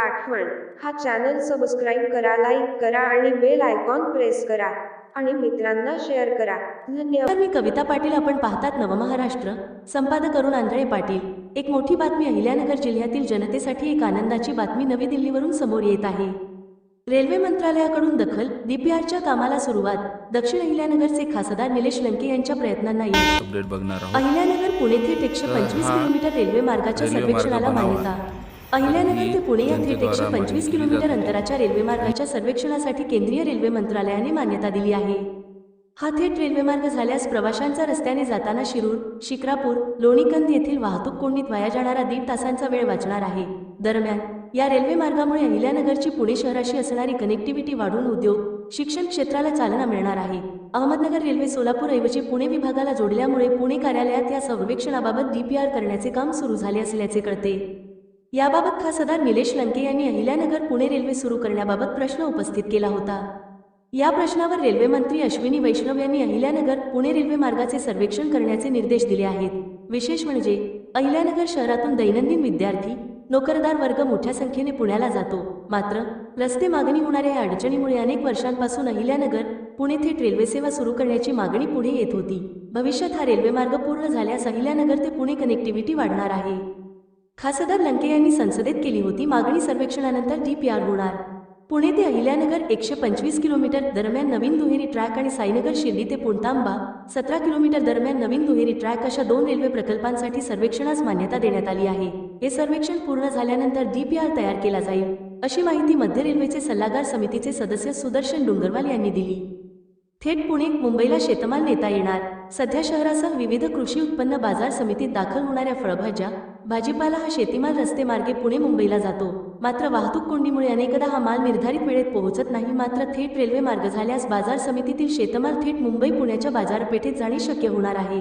आठवण. हा channel subscribe करा लाईक करा आणि बेल आयकॉन प्रेस करा. आणि मित्रांना शेअर करा. धन्यवाद. मी कविता पाटील आपण पाहतात नवमहाराष्ट्र संपादक अरुण आंधळे पाटील. एक मोठी बातमी अहिल्यानगर जिल्ह्यातील जनतेसाठी एक आनंदाची बातमी नवी दिल्लीवरून समोर येत आहे. रेल्वे मंत्रालयाकडून दखल डीपीआरच्या कामाला सुरुवात. दक्षिण अहिल्यानगरचे खासदार निलेश लंके यांच्या प्रयत्नांना यश. अपडेट बघणार आहोत. अहिल्यानगर पुणे थेट एकशे पंचवीस हा किलोमीटर रेल्वे मार्गाच्या सर्वेक्षणाला. मान्यता. अहिल्यानगर ते पुणे या थेट एकशे पंचवीस किलोमीटर. अंतराच्या रेल्वे मार्गाच्या सर्वेक्षणासाठी केंद्रीय रेल्वे मंत्रालयाने मान्यता दिली आहे. हा थेट रेल्वे मार्ग झाल्यास प्रवाशांचा रस्त्याने जाताना शिरूर शिक्रापूर लोणीकंद येथील वाहतूक कोंडीत वाया जाणारा दीड तासांचा वेळ वाचणार आहे. दरम्यान या रेल्वे मार्गामुळे अहिल्यानगरची पुणे शहराशी असणारी कनेक्टिव्हिटी वाढून उद्योग शिक्षण क्षेत्राला चालना मिळणार आहे. अहमदनगर रेल्वे सोलापूर ऐवजी पुणे विभागाला जोडल्यामुळे पुणे कार्यालयात या सर्वेक्षणाबाबत डीपीआर करण्याचे काम सुरू झाले असल्याचे कळते. याबाबत खासदार निलेश लंके यांनी अहिल्यानगर पुणे रेल्वे सुरू करण्याबाबत प्रश्न उपस्थित केला होता. या प्रश्नावर रेल्वे मंत्री अश्विनी वैष्णव यांनी अहिल्यानगर पुणे रेल्वे मार्गाचे सर्वेक्षण करण्याचे निर्देश दिले आहेत. विशेष म्हणजे अहिल्यानगर शहरातून दैनंदिन विद्यार्थी नोकरदार वर्ग मोठ्या संख्येने पुण्याला जातो. मात्र रस्ते मागणी होणाऱ्या या अडचणीमुळे अनेक वर्षांपासून अहिल्यानगर पुणे थेट रेल्वे सेवा सुरू करण्याची मागणी पुढे येत होती. भविष्यात हा रेल्वे मार्ग पूर्ण झाल्यास अहिल्यानगर ते पुणे कनेक्टिव्हिटी वाढणार आहे. खासदार लंके यांनी संसदेत केली होती मागणी सर्वेक्षणानंतर डी पी आर होणार. पुणे ते अहिल्यानगर एकशे पंचवीस किलोमीटर दरम्यान नवीन दुहेरी ट्रॅक आणि साईनगर शिर्डी ते पुणतांबा सतरा किलोमीटर दरम्यान नवीन दुहेरी ट्रॅक अशा दोन रेल्वे प्रकल्पांसाठी सर्वेक्षणास मान्यता देण्यात आली आहे. हे सर्वेक्षण पूर्ण झाल्यानंतर डीपीआर तयार केला जाईल अशी माहिती मध्य रेल्वेचे सल्लागार समितीचे सदस्य सुदर्शन डोंगरवाल यांनी दिली. थेट पुणे मुंबईला शेतमाल नेता येणार. सध्या शहरासह विविध कृषी उत्पन्न बाजार समितीत दाखल होणाऱ्या फळभाज्या भाजीपाला हा शेतीमाल रस्ते मार्गे पुणे मुंबईला जातो. मात्र वाहतूक कोंडीमुळे अनेकदा हा माल निर्धारित वेळेत पोहोचत नाही. मात्र थेट रेल्वे मार्ग झाल्यास बाजार समितीतील शेतमाल थेट मुंबई पुण्याच्या बाजारपेठेत जाणे शक्य होणार आहे.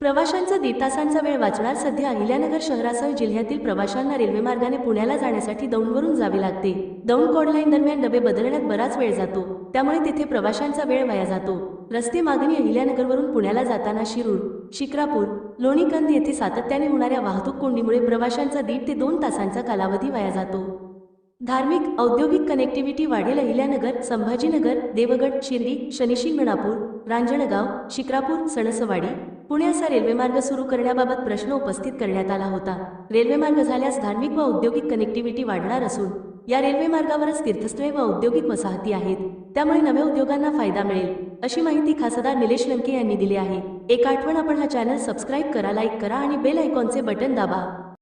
प्रवाशांचा दीड तासांचा वेळ वाचणार सध्या अहिल्यानगर शहरासह जिल्ह्यातील प्रवाशांना रेल्वे मार्गाने पुण्याला जाण्यासाठी दौंडवरून जावे लागते. दौंड कॉडलाईन दरम्यान डबे बदलण्यात बराच वेळ जातो. त्यामुळे तिथे प्रवाशांचा वेळ वाया जातो. रस्ते मागणी अहिल्यानगरवरून पुण्याला जाताना शिरूर शिक्रापूर लोणीकंद येथे सातत्याने होणाऱ्या वाहतूक कोंडीमुळे प्रवाशांचा दीड ते दोन तासांचा कालावधी वाया जातो. धार्मिक औद्योगिक कनेक्टिव्हिटी वाढेल अहिल्यानगर संभाजीनगर देवगड शिर्डी शनिशिंगणापूर रांजणगाव शिक्रापूर सणसवाडी पुणे असा रेल्वे मार्ग सुरू करण्याबाबत प्रश्न उपस्थित करण्यात आला होता. रेल्वे मार्ग झाल्यास धार्मिक व औद्योगिक कनेक्टिव्हिटी वाढणार असून या रेल्वे मार्गावरच तीर्थस्थळे व औद्योगिक वसाहती आहेत. त्यामुळे नव्या उद्योगांना फायदा मिळेल अशी माहिती खासदार निलेश लंके यांनी दिली आहे. एक आठवण आपण हा चॅनल सबस्क्राईब करा लाईक करा आणि बेल आयकॉनचे बटन दाबा.